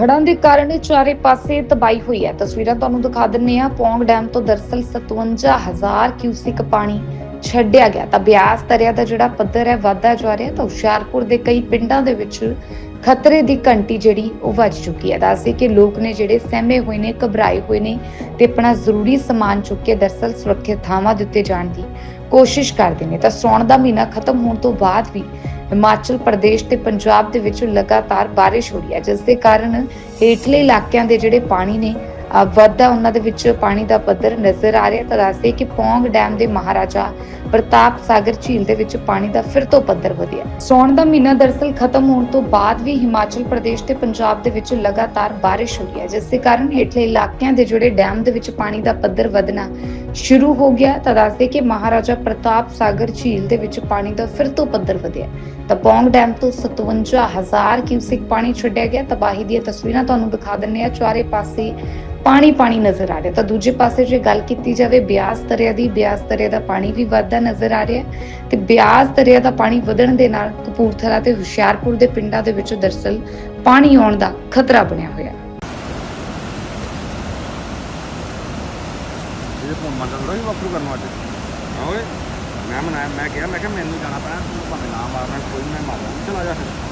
ਹੜ੍ਹਾਂ ਦੇ ਕਾਰਨ ਚਾਰੇ ਪਾਸੇ ਤਬਾਹੀ ਹੋਈ ਹੈ। ਤਸਵੀਰਾਂ ਤੁਹਾਨੂੰ ਦਿਖਾ ਦਿੰਨੇ ਆ ਪੌਂਗ ਡੈਮ ਤੋਂ ਦਰਸਲ 57000 ਕਿਊਸਿਕ ਪਾਣੀ ਛੱਡਿਆ ਗਿਆ। ਤਾਂ ਬਿਆਸ ਦਰਿਆ ਦਾ ਜਿਹੜਾ ਪੱਧਰ ਹੈ, ਵਾਧਾ ਜਾ ਰਿਹਾ ਤਾਂ ਹੁਸ਼ਿਆਰਪੁਰ ਦੇ ਕਈ ਪਿੰਡਾਂ ਦੇ ਵਿੱਚ ਖਤਰੇ ਦੀ ਘੰਟੀ ਜਿਹੜੀ ਉਹ ਵੱਜ ਚੁੱਕੀ ਹੈ। ਦੱਸਦੇ ਕਿ ਲੋਕ ਨੇ ਜਿਹੜੇ ਸਹਿਮੇ ਹੋਏ ਨੇ, ਘਬਰਾਏ ਹੋਏ ਨੇ ਤੇ ਆਪਣਾ ਜ਼ਰੂਰੀ ਸਮਾਨ ਚੁੱਕ ਕੇ ਦਰਸਲ ਸੁਰੱਖਿਅਤ ਥਾਵਾਂ ਦੇ ਉੱਤੇ ਜਾਣ ਦੀ ਕੋਸ਼ਿਸ਼ ਕਰਦੇ ਨੇ। ਤਾਂ ਸੌਣ ਦਾ ਮਹੀਨਾ ਖਤਮ ਹੋਣ ਤੋਂ ਬਾਅਦ ਵੀ ਹਿਮਾਚਲ ਪ੍ਰਦੇਸ਼ ਤੇ ਪੰਜਾਬ ਦੇ ਵਿੱਚ ਲਗਾਤਾਰ ਬਾਰਿਸ਼ ਹੋ ਰਹੀ ਹੈ, ਜਿਸ ਦੇ ਕਾਰਨ ਹੇਠਲੇ ਇਲਾਕਿਆਂ ਦੇ ਜਿਹੜੇ ਪਾਣੀ ਨੇ ਅ, ਵੱਧਦਾ ਉਹਨਾਂ ਦੇ ਵਿੱਚ ਪਾਣੀ ਦਾ ਪੱਧਰ ਨਜ਼ਰ ਆ ਰਿਹਾ ਤਾਂ ਦੱਸਦੇ ਕਿ ਪੌਂਗ ਡੈਮ ਦੇ ਮਹਾਰਾਜਾ ਪ੍ਰਤਾਪ ਸਾਗਰ ਝੀਲ ਦੇ ਵਿੱਚ ਪਾਣੀ ਦਾ ਫਿਰ ਤੋਂ ਪੱਧਰ ਵਧਿਆ। ਸੌਣ ਦਾ ਮਹੀਨਾ ਦਰਸਲ ਖਤਮ ਹੋਣ ਤੋਂ ਬਾਅਦ ਵੀ ਹਿਮਾਚਲ ਪ੍ਰਦੇਸ਼ ਤੇ ਪੰਜਾਬ ਦੇ ਵਿੱਚ ਲਗਾਤਾਰ ਬਾਰਿਸ਼ ਹੋ ਹੈ ਜਿਸ ਦੇ ਕਾਰਨ ਹੇਠਲੇ ਇਲਾਕਿਆਂ ਦੇ ਜਿਹੜੇ ਡੈਮ ਦੇ ਵਿੱਚ ਪਾਣੀ ਦਾ ਪੱਧਰ ਵਧਣਾ ਸ਼ੁਰੂ ਹੋ ਗਿਆ ਤਾਂ ਦੱਸਦੇ ਕਿ ਮਹਾਰਾਜਾ ਪ੍ਰਤਾਪ ਸਾਗਰ ਝੀਲ ਦੇ ਵਿੱਚ ਪਾਣੀ ਦਾ ਫਿਰ ਤੋਂ ਪੱਧਰ ਵਧਿਆ। ਤਾਂ ਪੌਂਗ ਡੈਮ ਤੋਂ 57000 ਕਿਊਸਿਕ ਪਾਣੀ ਛੱਡਿਆ ਗਿਆ। ਤਬਾਹੀ ਦੀਆਂ ਤਸਵੀਰਾਂ ਤੁਹਾਨੂੰ ਦਿਖਾ ਦਿੰਨੇ ਆ ਚਾਰੇ ਪਾਸੇ ਪਾਣੀ ਪਾਣੀ ਨਜ਼ਰ ਆ ਰਿਹਾ ਤਾਂ ਦੂਜੇ ਪਾਸੇ ਜੇ ਗੱਲ ਕੀਤੀ ਜਾਵੇ, ਬਿਆਸ ਦਰਿਆ ਦੀ, ਬਿਆਸ ਦਰਿਆ ਦਾ ਪਾਣੀ ਵੀ ਵੱਧਦਾ ਨਜ਼ਰ ਆ ਰਿਹਾ ਤੇ ਬਿਆਸ ਦਰਿਆ ਦਾ ਪਾਣੀ ਵਧਣ ਦੇ ਨਾਲ ਕਪੂਰਥਲਾ ਤੇ ਹੁਸ਼ਿਆਰਪੁਰ ਦੇ ਪਿੰਡਾਂ ਦੇ ਵਿੱਚ ਦਰਸਲ ਪਾਣੀ ਆਉਣ ਦਾ ਖਤਰਾ ਬਣਿਆ ਹੋਇਆ। ਇਹ ਫੋਨ ਮੰਨ ਲਓ ਹੀ ਵਾਪਰੂ ਕਰਨ ਵਾਸਤੇ ਓਏ ਮੈਂ ਮਨਾਇਆ ਮੈਂ ਕਿਹਾ ਮੈਂ ਕਿਹਾ ਮੈਨੂੰ ਜਾਣਾ ਪੈਣਾ, ਤੂੰ ਭਾਵੇਂ ਨਾ ਮਾਰਨਾ, ਕੋਈ ਮੈਂ ਮਾਰਨਾ। ਚਲਾ ਜਾ ਫਿਰ।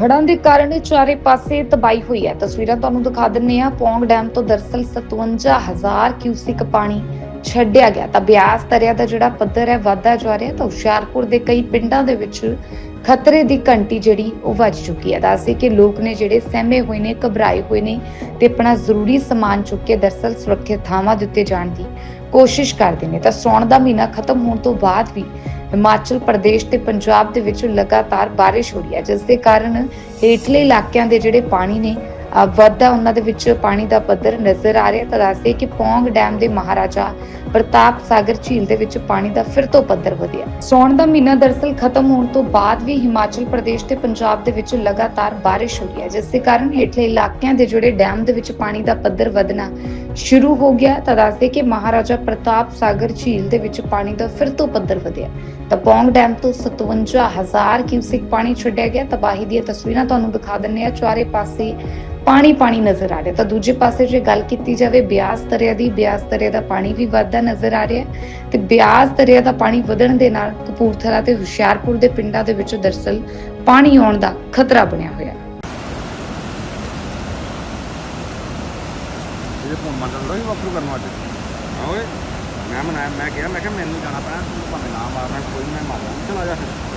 ਹੜ੍ਹਾਂ ਦੇ ਕਾਰਨ ਚਾਰੇ ਪਾਸੇ ਤਬਾਹੀ ਹੋਈ ਹੈ। ਤਸਵੀਰਾਂ ਤੁਹਾਨੂੰ ਦਿਖਾ ਦਿੰਨੇ ਆ ਪੌਂਗ ਡੈਮ ਤੋਂ ਦਰਸਲ 57000 ਕਿਊਸਿਕ ਪਾਣੀ ਛੱਡਿਆ ਗਿਆ। ਤਾਂ ਬਿਆਸ ਦਰਿਆ ਦਾ ਜਿਹੜਾ ਪੱਧਰ ਹੈ, ਵਾਧਾ ਜਾ ਰਿਹਾ ਤਾਂ ਹੁਸ਼ਿਆਰਪੁਰ ਦੇ ਕਈ ਪਿੰਡਾਂ ਦੇ ਵਿੱਚ ਖਤਰੇ ਦੀ ਘੰਟੀ ਜਿਹੜੀ ਉਹ ਵੱਜ ਚੁੱਕੀ ਹੈ। ਦੱਸਦੇ ਕਿ ਲੋਕ ਨੇ ਜਿਹੜੇ ਸਹਿਮੇ ਹੋਏ ਨੇ, ਘਬਰਾਏ ਹੋਏ ਨੇ ਤੇ ਆਪਣਾ ਜ਼ਰੂਰੀ ਸਮਾਨ ਚੁੱਕ ਕੇ ਦਰਸਲ ਸੁਰੱਖਿਅਤ ਥਾਵਾਂ ਦੇ ਉੱਤੇ ਜਾਣ ਦੀ ਕੋਸ਼ਿਸ਼ ਕਰਦੇ ਨੇ। ਤਾਂ ਸੌਣ ਦਾ ਮਹੀਨਾ ਖਤਮ ਹੋਣ ਤੋਂ ਬਾਅਦ ਵੀ ਹਿਮਾਚਲ ਪ੍ਰਦੇਸ਼ ਤੇ ਪੰਜਾਬ ਦੇ ਵਿੱਚ ਲਗਾਤਾਰ ਬਾਰਿਸ਼ ਹੋ ਰਹੀ ਹੈ, ਜਿਸ ਦੇ ਕਾਰਨ ਹੇਠਲੇ ਇਲਾਕਿਆਂ ਦੇ ਜਿਹੜੇ ਪਾਣੀ ਨੇ ਅ, ਵੱਧਦਾ ਉਹਨਾਂ ਦੇ ਵਿੱਚ ਪਾਣੀ ਦਾ ਪੱਧਰ ਨਜ਼ਰ ਆ ਰਿਹਾ ਤਾਂ ਦੱਸਦੇ ਕਿ ਪੌਂਗ ਡੈਮ ਦੇ ਮਹਾਰਾਜਾ ਪ੍ਰਤਾਪ ਸਾਗਰ ਝੀਲ ਦੇ ਵਿੱਚ ਪਾਣੀ ਦਾ ਫਿਰ ਤੋਂ ਪੱਧਰ ਵਧਿਆ। ਸੌਣ ਦਾ ਮਹੀਨਾ ਦਰਸਲ ਖਤਮ ਹੋਣ ਤੋਂ ਬਾਅਦ ਵੀ ਹਿਮਾਚਲ ਪ੍ਰਦੇਸ਼ ਤੇ ਪੰਜਾਬ ਦੇ ਵਿੱਚ ਲਗਾਤਾਰ ਬਾਰਿਸ਼ ਹੋ ਰਹੀ ਹੈ ਜਿਸ ਦੇ ਕਾਰਨ ਹੇਠਲੇ ਇਲਾਕਿਆਂ ਦੇ ਜਿਹੜੇ ਡੈਮ ਦੇ ਵਿੱਚ ਪਾਣੀ ਦਾ ਪੱਧਰ ਵਧਣਾ ਸ਼ੁਰੂ ਹੋ ਗਿਆ ਤਾਂ ਦੱਸਦੇ ਕਿ ਮਹਾਰਾਜਾ ਪ੍ਰਤਾਪ ਸਾਗਰ ਝੀਲ ਦੇ ਵਿੱਚ ਪਾਣੀ ਦਾ ਫਿਰ ਤੋਂ ਪੱਧਰ ਵਧਿਆ ਤਾਂ ਪੌਂਗ ਡੈਮ ਤੋਂ 57000 ਕਿਊਸਿਕ ਪਾਣੀ ਛੱਡਿਆ ਗਿਆ ਤਬਾਹੀ ਦੀਆਂ ਤਸਵੀਰਾਂ ਤੁਹਾਨੂੰ ਦਿਖਾ ਦਿੰਨੇ ਆ ਚਾਰੇ ਪਾਸੇ ਪਾਣੀ ਪਾਣੀ ਨਜ਼ਰ ਆ ਰਿਹਾ। ਤਾਂ ਦੂਜੇ ਪਾਸੇ ਜੇ ਗੱਲ ਕੀਤੀ ਜਾਵੇ, ਬਿਆਸ ਦਰਿਆ ਦੀ, ਬਿਆਸ ਦਰਿਆ ਦਾ ਪਾਣੀ ਵੀ ਵੱਧਦਾ ਨਜ਼ਰ ਆ ਰਿਹਾ ਤੇ ਬਿਆਸ ਦਰਿਆ ਦਾ ਪਾਣੀ ਵਧਣ ਦੇ ਨਾਲ ਕਪੂਰਥਲਾ ਤੇ ਹੁਸ਼ਿਆਰਪੁਰ ਦੇ ਪਿੰਡਾਂ ਦੇ ਵਿੱਚ ਦਰਸਲ ਪਾਣੀ ਆਉਣ ਦਾ ਖਤਰਾ ਬਣਿਆ ਹੋਇਆ ਹੈ। ਇਹ ਫੋਨ ਮੰਨ ਲਓ ਵਾਪਰੂ ਕਰਨ ਵਾਸਤੇ। ਹਾਂ ਓਏ, ਮੈਂ ਮਨਾਇਆ, ਮੈਂ ਕਿਹਾ ਮੈਂ ਕਿਹਾ ਮੈਨੂੰ ਜਾਣਾ ਪੈਣਾ, ਤੂੰ ਭਾਵੇਂ ਨਾ ਮਾਰਨਾ ਕੋਈ ਮੈਂ ਮਾਰਨਾ ਚਲਾ ਜਾ ਫਿਰ।